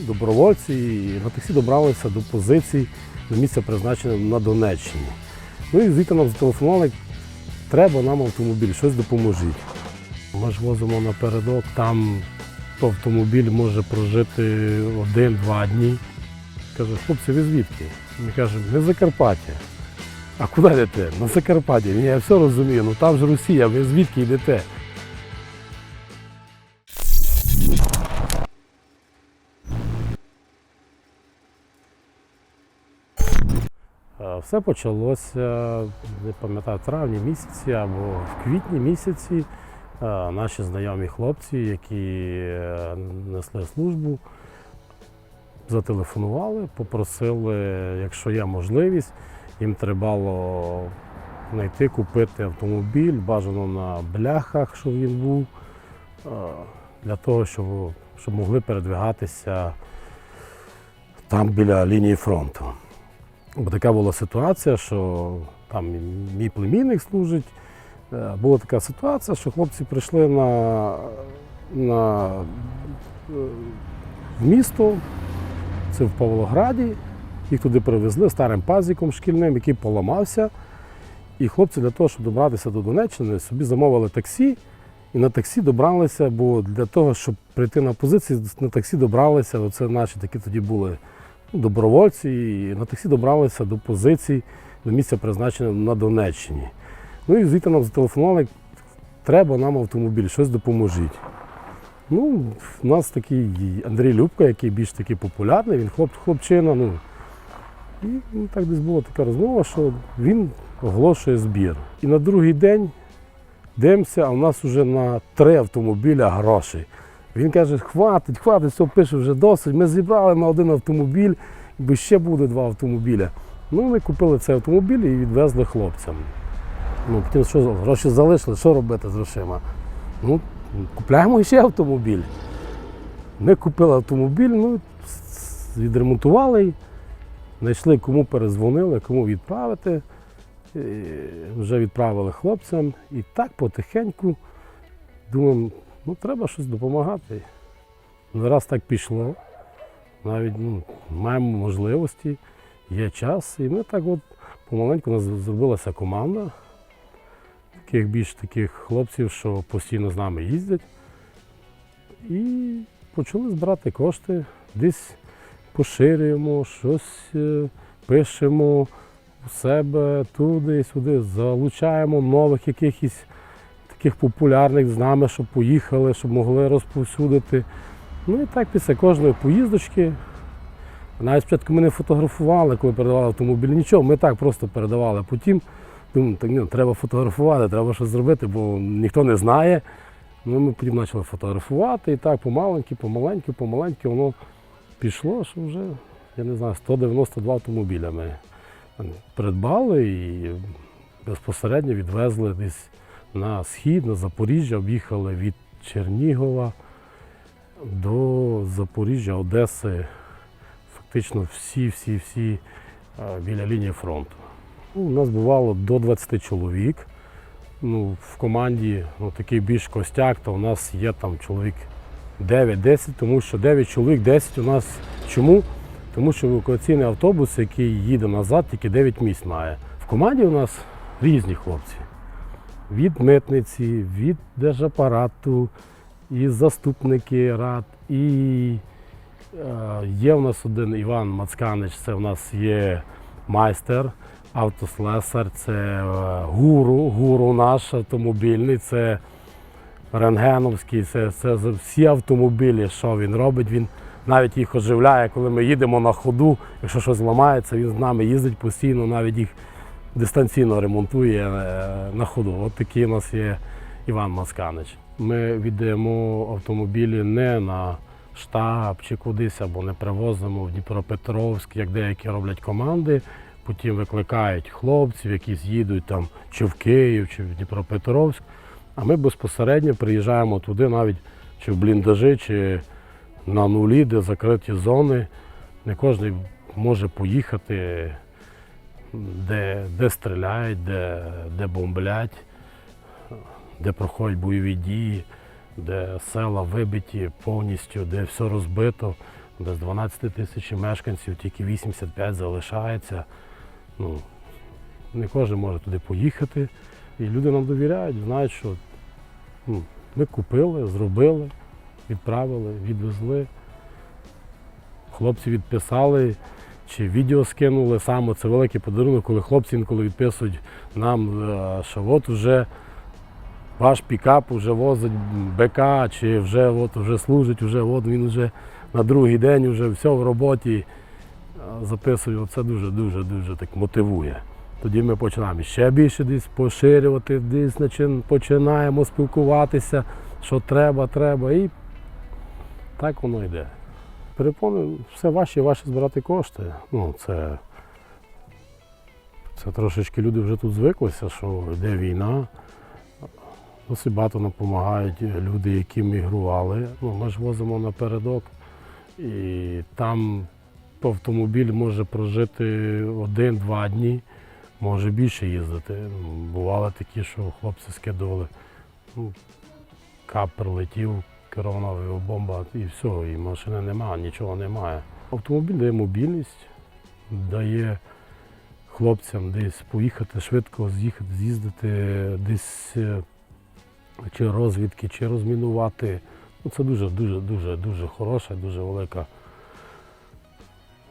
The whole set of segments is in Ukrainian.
добровольці і на таксі добралися до позицій до місця призначення на Донеччині. Ну і звідти нам зателефонували, треба нам автомобіль, щось допоможіть. Ми ж возимо напередок, там автомобіль може прожити один-два дні. Каже, хлопці, ви звідки? Ми кажемо, ми з Закарпаття. А куди йдете? На Закарпаття. Я все розумію, ну там ж Росія, ви звідки йдете? Все почалося, не пам'ятаю, в травні місяці або в квітні місяці. Е, Наші знайомі хлопці, які е, несли службу, зателефонували, попросили, якщо є можливість, їм треба було знайти, купити автомобіль, бажано на бляхах, щоб він був, е, для того, щоб, щоб могли передвигатися там біля лінії фронту. Бо така була ситуація, що там мій племінник служить. Е, Була така ситуація, що хлопці прийшли на, на е, в місто, це в Павлограді, їх туди привезли старим пазіком шкільним, який поламався. І хлопці для того, щоб добратися до Донеччини, собі замовили таксі і на таксі добралися, бо для того, щоб прийти на позиції, на таксі добралися, оце наші такі тоді були добровольці, і на таксі добралися до позицій, до місця призначення на Донеччині. Ну і звідти нам зателефонували, треба нам автомобіль, щось допоможіть. Ну, у нас такий Андрій Любка, який більш такий популярний, він хлоп, хлопчина. Ну, і ну, так десь була така розмова, що він оголошує збір. І на другий день дивимося, а у нас вже на три автомобіля грошей. Він каже, хватить, хватить, все пише вже досить. Ми зібрали на один автомобіль, бо ще буде два автомобіля. Ну, ми купили цей автомобіль і відвезли хлопцям. Ну, потім що гроші залишили, що робити з грошима? Ну, купляємо ще автомобіль. Ми купили автомобіль, ну, відремонтували, знайшли, кому перезвонили, кому відправити. І вже відправили хлопцям. І так потихеньку думаємо, ну треба щось допомагати. Ну, раз так пішло, навіть ну, маємо можливості, є час. І ми так от помаленьку у нас зробилася команда таких більш таких хлопців, що постійно з нами їздять. І почали збирати кошти, десь поширюємо, щось е, пишемо у себе туди, сюди, залучаємо нових якихось таких популярних з нами, щоб поїхали, щоб могли розповсюдити. Ну і так після кожної поїздочки. Навіть спочатку ми не фотографували, коли передавали автомобіль, нічого, ми так просто передавали. Потім думаю, так, ні, треба фотографувати, треба щось зробити, бо ніхто не знає. Ну, ми потім почали фотографувати і так помаленьки, помаленьки, помаленьки воно пішло, що вже, я не знаю, 192 автомобіля ми придбали і безпосередньо відвезли десь на схід, на Запоріжжя, об'їхали від Чернігова до Запоріжжя, Одеси, фактично всі-всі-всі біля лінії фронту. Ну, у нас бувало до 20 чоловік. Ну, в команді ну, такий більш костяк, то у нас є там чоловік 9-10, тому що 9 чоловік, 10 у нас чому? Тому що евакуаційний автобус, який їде назад, тільки 9 місць має. В команді у нас різні хлопці. Від митниці, від держапарату, і заступники рад, і е, є у нас один Іван Мацканич, це у нас є майстер, автослесар, це е, гуру, гуру наш автомобільний, це рентгеновський, це, це всі автомобілі, що він робить. Він навіть їх оживляє, коли ми їдемо на ходу, якщо щось ламається, він з нами їздить постійно, навіть їх дистанційно ремонтує е, на ходу. От такий у нас є Іван Масканич. Ми віддаємо автомобілі не на штаб чи кудись, або не привозимо в Дніпропетровськ, як деякі роблять команди. Потім викликають хлопців, які їдуть там чи в Київ, чи в Дніпропетровськ. А ми безпосередньо приїжджаємо туди, навіть чи в бліндажі, чи на нулі, де закриті зони. Не кожен може поїхати, де, де стріляють, де, де бомблять, де проходять бойові дії, де села вибиті повністю, де все розбито. Без 12 тисяч мешканців тільки 85 залишається. Ну, не кожен може туди поїхати. І люди нам довіряють, знають, що ну, ми купили, зробили, відправили, відвезли. Хлопці відписали чи відео скинули саме. Це великий подарунок, коли хлопці інколи відписують нам, е, що от вже ваш пікап вже возить БК, чи вже, от, вже служить, вже, от він вже на другий день вже все в роботі. Е, Записую, це дуже-дуже дуже так мотивує. Тоді ми починаємо ще більше десь поширювати, десь починаємо спілкуватися, що треба, треба. І так воно йде. Перепони, все важче і важче збирати кошти. Ну, це, це трошечки люди вже тут звиклися, що йде війна. Досить багато нам допомагають люди, які мігрували. Ну, ми ж возимо напередок. І там автомобіль може прожити один-два дні, може більше їздити. Бували такі, що хлопці скидували. Ну, кап прилетів, керована авіабомба і все, і машини немає, нічого немає. Автомобіль дає мобільність, дає хлопцям десь поїхати швидко, з'їхати, з'їздити, десь е, чи розвідки, чи розмінувати. Ну, це дуже, дуже, дуже, дуже хороша, дуже велика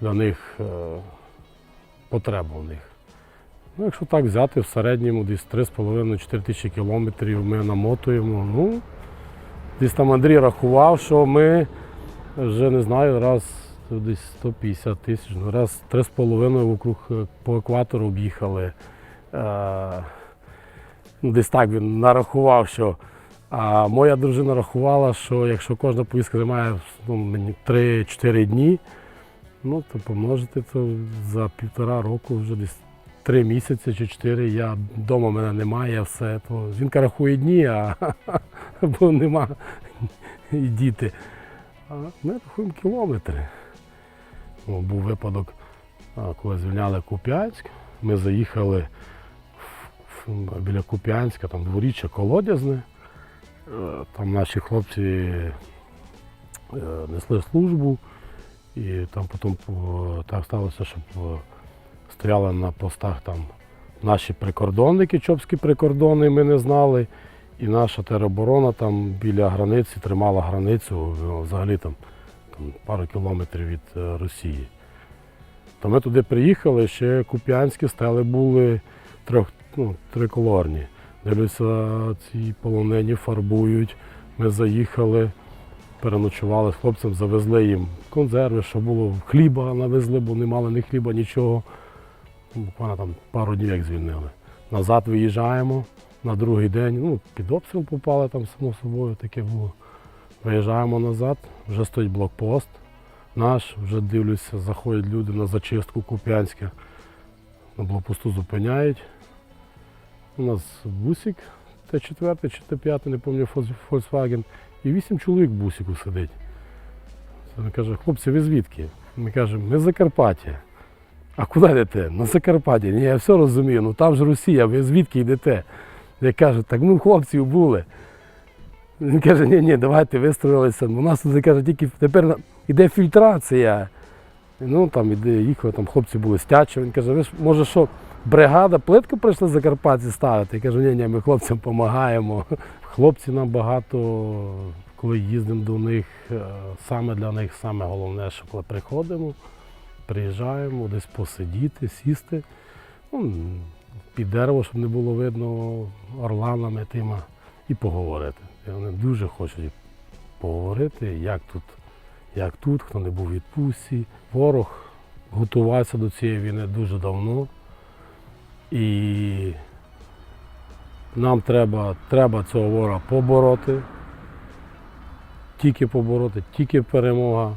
для них е, потреба в них. Ну, якщо так взяти в середньому десь 3,5-4 тисячі кілометрів ми намотуємо. Ну, десь там Андрій рахував, що ми вже не знаю, раз десь 150 тисяч, ну, раз 3,5 вокруг е, по екватору об'їхали. Е, ну, десь так він нарахував, що. А моя дружина рахувала, що якщо кожна поїздка займає ну, 3-4 дні, ну то помножити то за півтора року вже десь три місяці чи чотири. Я вдома мене немає, все. То жінка рахує дні, а бо нема і діти. А ми рахуємо кілометри. О, був випадок, коли звільняли Куп'янськ. Ми заїхали в- біля Куп'янська, там дворіччя колодязне. Е, Там наші хлопці е, несли службу, і там потім так сталося, щоб стояли на постах там наші прикордонники, чопські прикордони, ми не знали. І наша тероборона там біля границі тримала границю ну, взагалі там, там пару кілометрів від е, Росії. То ми туди приїхали, ще куп'янські стели були трьох, ну, триколорні. Дивлюся, ці полонені фарбують. Ми заїхали, переночували з хлопцем, завезли їм консерви, що було, хліба навезли, бо не мали ні хліба, нічого. Буквально там пару днів як звільнили. Назад виїжджаємо на другий день. Ну, під обстріл попали там, само собою, таке було. Виїжджаємо назад, вже стоїть блокпост наш, вже дивлюся, заходять люди на зачистку Куп'янська. На блокпосту зупиняють. У нас бусик Т4 чи Т5, не пам'ятаю, Volkswagen. І вісім чоловік в бусику сидить. Він каже, хлопці, ви звідки? Ми кажемо, ми з Закарпаття. А куди йдете? На Закарпаття. Ні, я все розумію, ну там ж Росія, ви звідки йдете? Я кажу, так ми хлопців були. Він каже, ні, ні, давайте вистроїлися. У нас тут каже, тільки тепер іде фільтрація. Ну там іде, їхали, там хлопці були з Тяча. Він каже, ви ж може що, бригада плитку прийшла з Закарпаття ставити? Я кажу, ні, ні, ми хлопцям допомагаємо. Хлопці нам багато, коли їздимо до них, е, саме для них саме головне, що коли приходимо, приїжджаємо десь посидіти, сісти. Ну, під дерево, щоб не було видно орланами тима, і поговорити. І вони дуже хочуть поговорити, як тут, як тут, хто не був у відпустці. Ворог готувався до цієї війни дуже давно. І нам треба, треба цього ворога побороти. Тільки побороти, тільки перемога.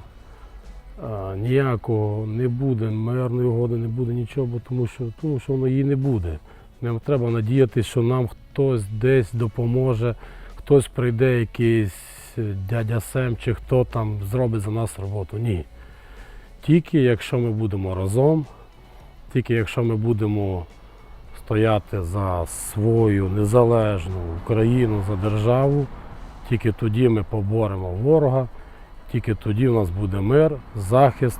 Ніякого не буде, мирної угоди не буде нічого, тому що, тому що воно її не буде. Нам треба надіятися, що нам хтось десь допоможе, хтось прийде, якийсь дядя Сем чи хто там зробить за нас роботу. Ні. Тільки якщо ми будемо разом, тільки якщо ми будемо стояти за свою незалежну Україну, за державу, тільки тоді ми поборемо ворога, Тільки тоді у нас буде мир, захист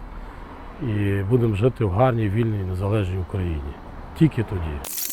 і будемо жити в гарній, вільній, незалежній Україні. Тільки тоді.